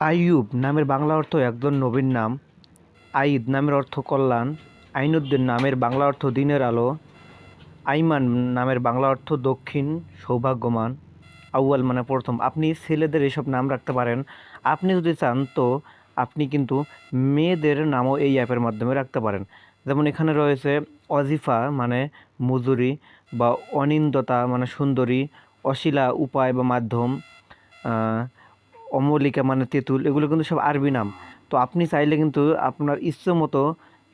আইয়ুব নামের বাংলা অর্থ একজন নবীর নাম। আইদ নামের অর্থ কল্যাণ। আইনুদ্দিন নামের বাংলা অর্থ দিনের আলো। আইমান নামের বাংলা অর্থ দক্ষিণ, সৌভাগ্যমান। আউয়াল মানে প্রথম। আপনি ছেলেদের এসব নাম রাখতে পারেন। আপনি যদি চান তো আপনি কিন্তু মেয়েদের নামও এই অ্যাপের মাধ্যমে রাখতে পারেন। যেমন এখানে রয়েছে অজিফা মানে মজুরি বা অনিন্দতা মানে সুন্দরী, অশিলা উপায় বা মাধ্যম অমলিকা মানে তেঁতুল, এগুলো কিন্তু সব আরবি নাম। তো আপনি চাইলে কিন্তু আপনার ইচ্ছে মতো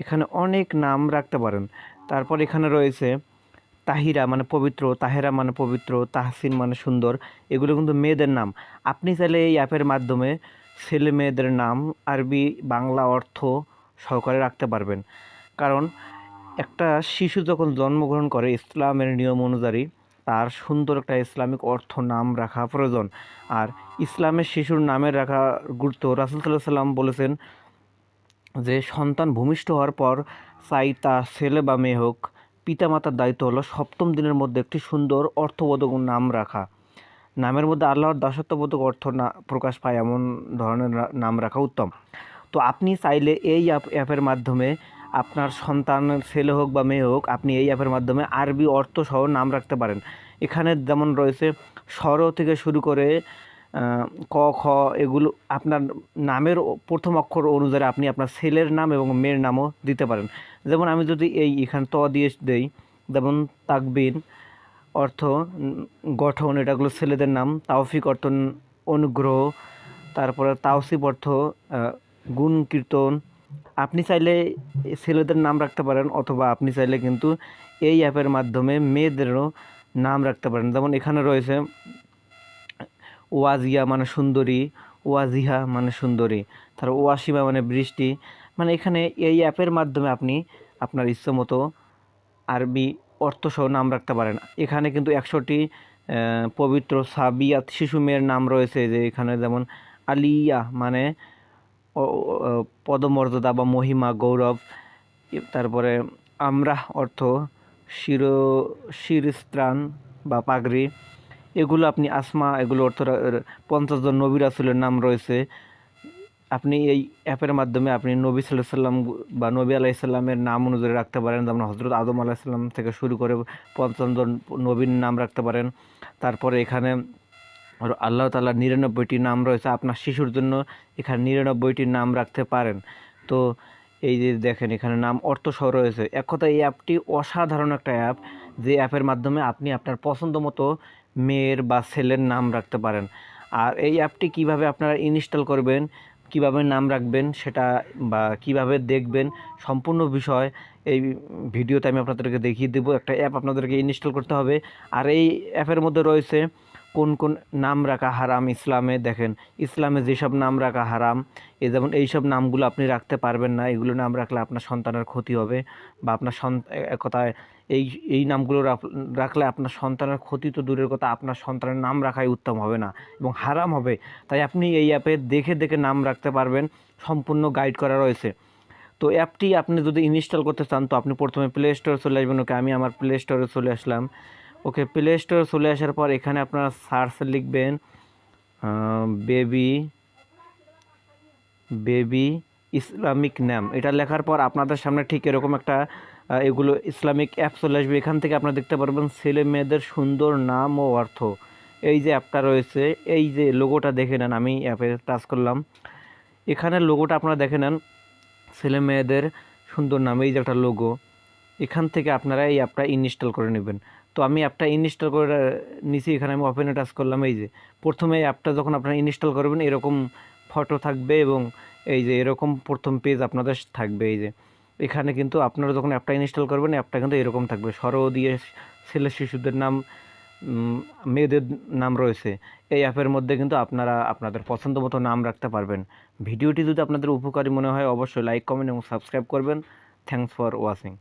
এখানে অনেক নাম রাখতে পারেন। তারপর এখানে রয়েছে তাহিরা মানে পবিত্র, তাহেরা মানে পবিত্র, তাহসিন মানে সুন্দর, এগুলো কিন্তু মেয়েদের নাম। আপনি চাইলে এই অ্যাপের মাধ্যমে ছেলে মেয়েদের নাম, আরবি, বাংলা অর্থ সহকারে রাখতে পারবেন। কারণ একটা শিশু যখন জন্মগ্রহণ করে ইসলামের নিয়ম অনুযায়ী তার সুন্দর একটা ইসলামিক অর্থ নাম রাখা প্রয়োজন। আর ইসলামের শিশুর নামের রাখা গুরুত্ব রাসুল সাল্লাহ সাল্লাম বলেছেন যে, সন্তান ভূমিষ্ঠ হওয়ার পর চাই তা ছেলে বা মেয়ে হোক, পিতামাতার দায়িত্ব হলো সপ্তম দিনের মধ্যে একটি সুন্দর অর্থবোধক নাম রাখা। নামের মধ্যে আল্লাহর দাসত্ববোধক অর্থ না প্রকাশ পায় এমন ধরনের নাম রাখা উত্তম। তো আপনি চাইলে এই অ্যাপ, অ্যাপের মাধ্যমে আপনার সন্তানের ছেলে হোক বা মেয়ে হোক, আপনি এই অ্যাপের মাধ্যমে আরবি অর্থ সহ নাম রাখতে পারেন। এখানে যেমন রয়েছে স্বর থেকে শুরু করে ক, খ এগুলো আপনার নামের প্রথম অক্ষর অনুযায়ী আপনি আপনার ছেলের নাম এবং মেয়ের নামও দিতে পারেন। যেমন আমি যদি এই এখানে ত দিয়ে দেই, যেমন তাকবিন অর্থ গঠন এটাগুলো ছেলেদের নাম, তাওফিক অর্থ, অনুগ্রহ, তারপরে তাওসিফ অর্থ গুণ, কীর্তন আপনি চাইলে ছেলেদের নাম রাখতে পারেন অথবা আপনি চাইলে কিন্তু এই অ্যাপের মাধ্যমে মেয়েদেরও নাম রাখতে পারেন। যেমন এখানে রয়েছে, ওয়াজিয়া মানে সুন্দরী, ওয়াজিহা মানে সুন্দরী, তার ওয়াসিমা মানে বৃষ্টি। মানে এখানে এই অ্যাপের মাধ্যমে আপনি আপনার ইচ্ছে মতো আরবি অর্থসহ নাম রাখতে পারেন। এখানে কিন্তু একশোটি পবিত্র সাবিয়াত শিশু মেয়ের নাম রয়েছে যে এখানে যেমন আলিয়া মানে পদমর্যাদা বা মহিমা, গৌরব তারপরে আমরা অর্থ শির, শিরস্ত্রাণ বা পাগড়ি। এগুলো আপনি আসমা, এগুলো অর্থ পঞ্চাশ জন নবী রাসুলের নাম রয়েছে। আপনি এই অ্যাপের মাধ্যমে আপনি নবী সাল্লাহ সাল্লাম বা নবী আলাইসাল্লামের নাম অনুযায়ী রাখতে পারেন। যেমন হজরত আদম আলাইসাল্লাম থেকে শুরু করে পঞ্চাশ জন নবীর নাম রাখতে পারেন। তারপরে এখানে আল্লাহ তাআলার নিরানব্বইটি নাম রয়েছে, আপনার শিশুর জন্য এখানে নিরানব্বইটি নাম রাখতে পারেন। তো এই যে দেখেন, এখানে নাম অর্থসহ রয়েছে। এক কথা এই অ্যাপটি অসাধারণ একটা অ্যাপ, যে অ্যাপের মাধ্যমে আপনি আপনার পছন্দ মতো মেয়ের বা ছেলের নাম রাখতে পারেন। আর এই অ্যাপটি কীভাবে আপনারা ইনস্টল করবেন, কীভাবে নাম রাখবেন সেটা বা কীভাবে দেখবেন, সম্পূর্ণ বিষয় এই ভিডিওতে আমি আপনাদেরকে দেখিয়ে দেবো। একটা অ্যাপ আপনাদেরকে ইনস্টল করতে হবে। আর এই অ্যাপের মধ্যে রয়েছে কোন কোন নাম রাখা হারাম ইসলামে? দেখেন, ইসলামে যেসব নাম রাখা হারাম, এ যেমন এইসব নামগুলো আপনি রাখতে পারবেন না, এগুলো নাম রাখলে আপনার সন্তানের ক্ষতি হবে বা আপনার এক কথায় এই এই নামগুলো রাখলে আপনার সন্তানের ক্ষতি তো দূরের কথা, আপনার সন্তানের নাম রাখাই উত্তম হবে না এবং হারাম হবে। তাই আপনি এই অ্যাপে দেখে দেখে নাম রাখতে পারবেন, সম্পূর্ণ গাইড করা রয়েছে। তো অ্যাপটি আপনি যদি ইনস্টল করতে চান, তো আপনি প্রথমে প্লে স্টোরে চলে আসবেন। ওকে, আমি আমার প্লে স্টোরে চলে আসলাম। ওকে প্লে স্টোরে চলে আসার পর এখানে আপনারা সার্চ লিখবেন বেবি বেবি ইসলামিক নাম এটা লেখার পর আপনাদের সামনে ঠিক এরকম একটা এগুলো ইসলামিক অ্যাপ চলে আসবে। এখান থেকে আপনারা দেখতে পারবেন ছেলে মেয়েদের সুন্দর নাম ও অর্থ। এই যে অ্যাপটা রয়েছে, এই যে লোগোটা দেখে নেন, আমি অ্যাপে টাচ করলাম। এখানে লোগোটা আপনারা দেখে নেন, ছেলে মেয়েদের সুন্দর নাম, এই যে একটা লোগো এখান থেকে আপনারা এই অ্যাপটা ইনস্টল করে নেবেন। তো আমি অ্যাপটা ইনস্টল করে নিচে এখানে আমি ওপেনে টাচ করলাম, এই যে। প্রথমে অ্যাপটা যখন আপনারা ইনস্টল করবেন, এরকম ফটো থাকবে এবং এই যে, এরকম প্রথম পেজ আপনাদের থাকবে, এই যে। এখানে কিন্তু আপনারা যখন অ্যাপটা ইনস্টল করবেন অ্যাপটা কিন্তু এরকম থাকবে। সরো দিয়ে ছেলে শিশুদের নাম মেয়েদের নাম রয়েছে। এই অ্যাপের মধ্যে কিন্তু আপনারা আপনাদের পছন্দ মতো নাম রাখতে পারবেন। ভিডিওটি যদি আপনাদের উপকারী মনে হয়, অবশ্যই লাইক কমেন্ট এবং সাবস্ক্রাইব করবেন। Thanks for watching